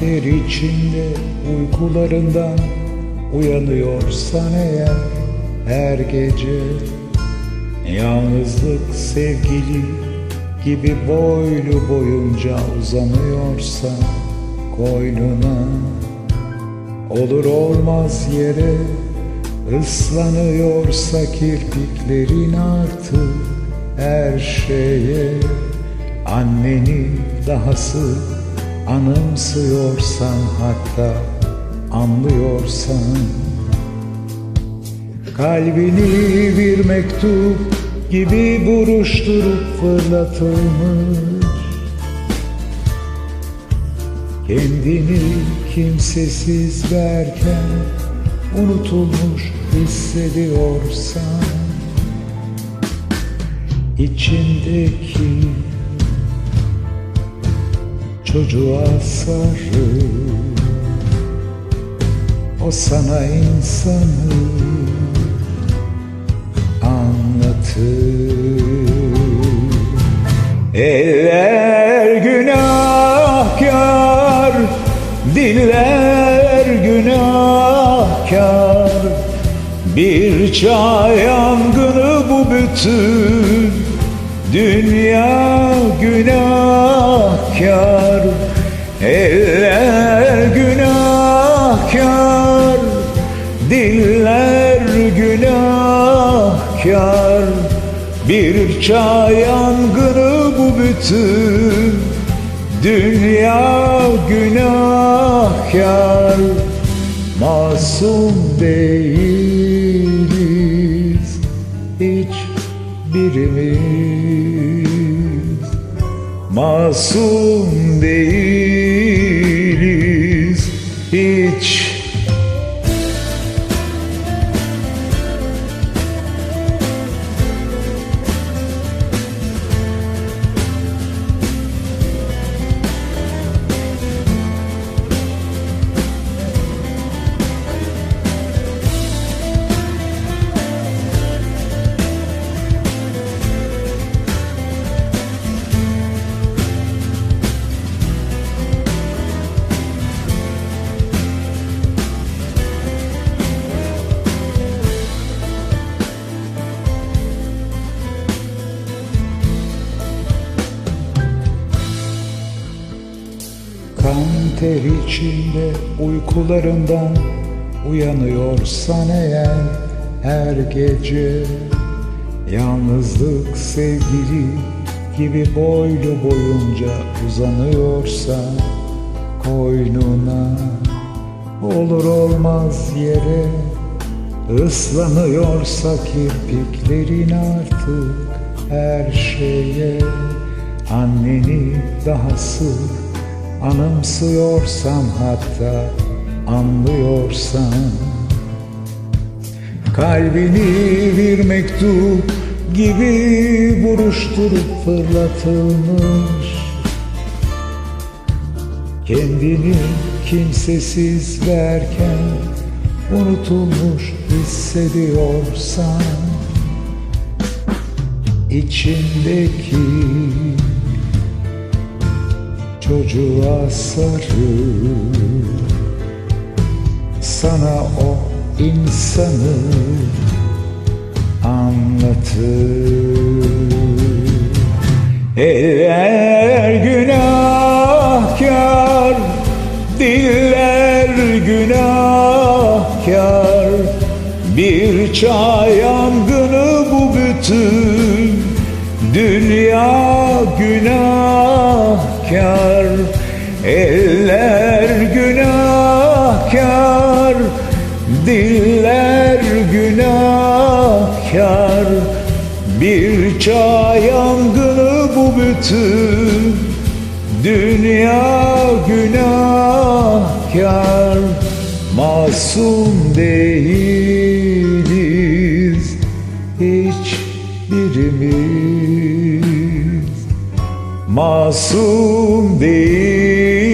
ter içinde uykularından uyanıyorsan eğer her gece Yalnızlık sevgili gibi boylu boyunca uzanıyorsa koynuna Olur olmaz yere ıslanıyorsa kirpiklerin artık her şeye Anneni dahası anımsıyorsan hatta anlıyorsan Kalbini bir mektup gibi buruşturup fırlatılmış. Kendini kimsesiz verken unutulmuş hissediyorsan içindeki çocuğa sarıl O sana insanı anlatır. Eller günahkar Diller günahkar. Bir çay yangını bu bütün. Dünya günahkar Eller günahkar Diller günahkar. Bir çay yangını bu bütün Dünya günahkar. Masum değiliz Hiç birimiz Masum değiliz. Hiç Kan ter içinde uykularından uyanıyorsan eğer her gece Yalnızlık sevgili gibi boylu boyunca uzanıyorsa koynuna Olur olmaz yere ıslanıyorsa kirpiklerin artık her şeye Anneni dahası Anımsıyorsan hatta anlıyorsan Kalbini bir mektup gibi buruşturup fırlatılmış. Kendini kimsesiz verken unutulmuş hissediyorsan içindeki çocuğa sarıl Sana o insanı anlatır. Eller günahkar Diller günahkar. Bir çay yangını bu bütün Dünya günahkar Eller günahkar Diller günahkar. Bir çay yangını bu bütün Dünya günahkar. Masum değiliz Hiç birimiz Masum değiliz hiç